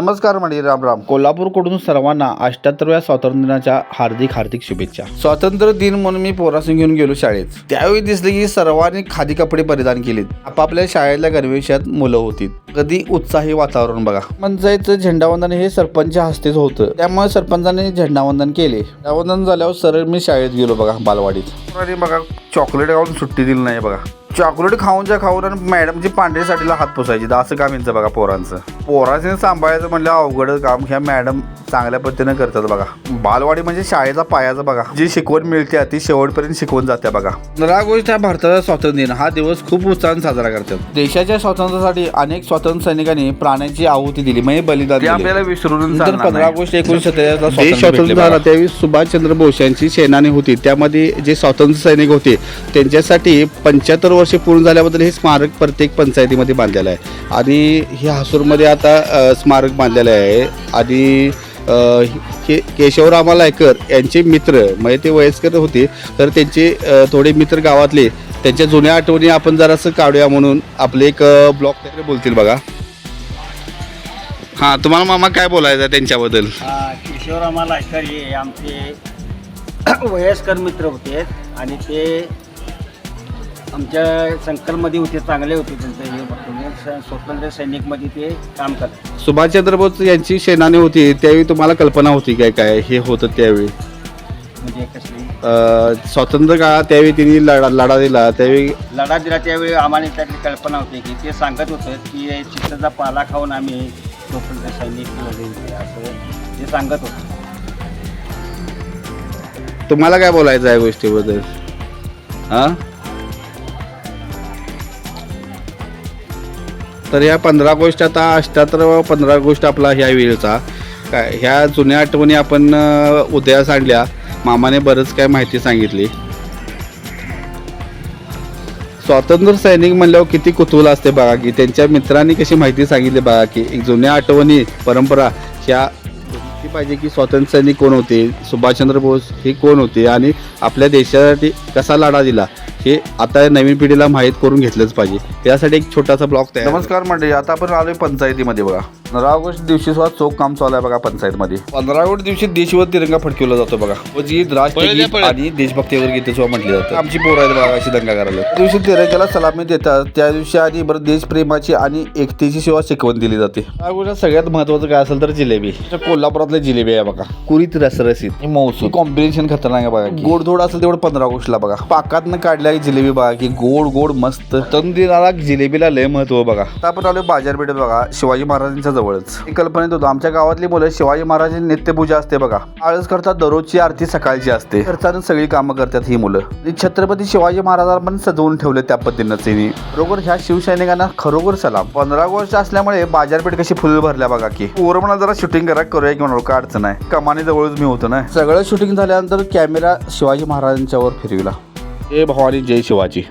नमस्कार मंडळी राम राम कोल्हापूरकडून सर्वांना अष्ट्याहत्तरव्या स्वातंत्र्य दिनाच्या हार्दिक हार्दिक शुभेच्छा. स्वातंत्र्य दिन म्हणून मी पोरासून घेऊन गेलो शाळेत. त्यावेळी दिसले की सर्वांनी खादी कपडे परिधान केलेत. आपापल्या शाळेतल्या गणवेशात मुलं होती कधी उत्साही वातावरण बघा. पंचायत झेंडावंदन हे सरपंच हस्तेच होतं. त्यामुळे सरपंचाने झेंडावंदन केले. झेंडावंदन झाल्यावर सरळ मी शाळेत गेलो बघा बालवाडीत. बघा चॉकलेट खाऊन सुट्टी दिली नाही बघा. चॉकलेट खाऊनच्या खाऊन आणि मॅडमची पांढऱ्या साडीला हात पुसायची. असं काम यांचं बघा पोरांचं. पोराचे सांभाळायचं म्हणलं अवघड काम. ह्या मॅडम चांगल्या पद्धतीने करतात बघा. बालवाडी म्हणजे शाळेचा पायाचा बघा. जी शिकवण मिळते ती शेवटपर्यंत शिकवून जाते बघा. पंधरा ऑगस्ट हा भारताचा स्वातंत्र्य दिन. हा दिवस खूप उत्साहाने साजरा करतात. देशाच्या स्वातंत्र्यासाठी अनेक स्वातंत्र्य सैनिकांनी प्राणाची आहुती दिली म्हणजे बलिदान दिले. आपल्याला विसरून पंधरा ऑगस्ट एकोणीसशे सत्तेचाळीसला स्वातंत्र्य झाला. त्यावेळी सुभाषचंद्र बोस यांची सेनानी होती. त्यामध्ये जे स्वातंत्र्य सैनिक होते त्यांच्यासाठी पंच्याहत्तर वर्षे पूर्ण झाल्याबद्दल हे स्मारक प्रत्येक पंचायतीमध्ये बांधलेलं आहे. आणि हे हासूरमध्ये आता स्मारक बांधलेलं आहे. आणि के केशवरामा लायकर यांचे मित्र म्हणजे ते वयस्कर होते तर त्यांचे थोडे मित्र गावातले त्यांच्या जुन्या आठवणी आपण जरासं काढूया म्हणून आपले एक ब्लॉग त्याकडे बोलतील बघा. हां तुम्हाला मामा काय बोलायचं आहे त्यांच्याबद्दल? हा, लायकर हे आमचे वयस्कर मित्र होते आणि ते आमच्या संकल्पमध्ये होते चांगले होते त्यांचं हे म्हणजे स- स्वातंत्र्य सैनिकमध्ये ते काम करतात. सुभाषचंद्र बोस यांची सेनानी होती त्यावेळी तुम्हाला कल्पना होती काय काय हे होतं त्यावेळी? म्हणजे कसली? अं, स्वातंत्र्य काळात त्यावेळी त्यांनी लढा लढा दिला त्यावेळी लढा दिला त्यावेळी आम्हाला त्यातली कल्पना होती की ते सांगत होतं की चित्तचा पाला खाऊन आम्ही स्वातंत्र्य सैनिक लढले असं ते सांगत होतं. तुम्हाला काय बोलायचं आहे या गोष्टीबद्दल? हां? तर ह्या पंधरा ऑगस्ट आता अष्ट्याहत्तर पंधरा ऑगस्ट आपला ह्या वेळचा. काय ह्या जुन्या आठवणी आपण उदयास आणल्या. मामाने बरंच काय माहिती सांगितली. स्वातंत्र्य सैनिक म्हणल्यावर किती कुतूहल असते बघा की त्यांच्या मित्रांनी कशी माहिती सांगितली बघा की एक जुन्या आठवणी परंपरा ह्या बघितली पाहिजे की स्वातंत्र्य सैनिक कोण होते? सुभाषचंद्र बोस हे कोण होते? आणि आपल्या देशासाठी कसा लढा दिला? हे आता नवीन पिढीला माहीत करून घेतलंच पाहिजे. त्यासाठी एक छोटासा ब्लॉग तयार नमस्कार मंडळी आता आपण आलोय पंचायतीमध्ये बघा. पंधरा ऑगस्ट दिवशी सुद्धा चोख काम चालू आहे बघा पंचायतमध्ये. पंधरा ऑगस्ट दिवशी देशवर तिरंगा फडकवला जातो बघा. व जी राष्ट्रगीत आणि देशभक्तीवर गीत सुद्धा म्हटली जातं आमची पोरं आहेत बघा अशी दंगा करायला. त्या दिवशी तिरंग्याला सलामी देतात. त्या दिवशी आणि बरं देशप्रेमाची आणि एकतेची सेवा शिकवण दिली जाते. सगळ्यात महत्वाचं काय असेल तर जिलेबी. त्या कोल्हापुरातल्या जिलेबी आहे बघा. कुरीत रसरसीत. मौसूम कॉम्बिनेशन खतरनाक आहे बघा गोड थोडं असेल तेवढं पंधरा ऑगस्टला बघा. पाकातनं काढल्या जिलेबी बघा की गोड गोड मस्त. तंदुरीला जिलेबीला लय महत्त्व बघा. आता आपण आलो बाजारपेठेत बघा. शिवाजी महाराजांच्या जवळच. एक कल्पनेत होतो आमच्या गावातली मुलं शिवाजी महाराजांची नित्यपूजा असते बघा. आळस करतात दररोजची आरती सकाळची असते. खर्चानं सगळी कामं करतात ही मुलं. आणि छत्रपती शिवाजी महाराजांना पण सजवून ठेवले त्या पद्धतीनं त्यांनी बरोबर ह्या शिवसैनिकांना खरोखर सलाम. पंधरा वर्ष असल्यामुळे बाजारपेठ कशी फुल भरल्या बघा की. ओर म्हणा जरा शूटिंग करा करूया की म्हणून काय अडचण आहे कमानी जवळच मी होतो ना. सगळं शूटिंग झाल्यानंतर कॅमेरा शिवाजी महाराजांच्यावर फिरविला. जय भवानी जय शिवाजी.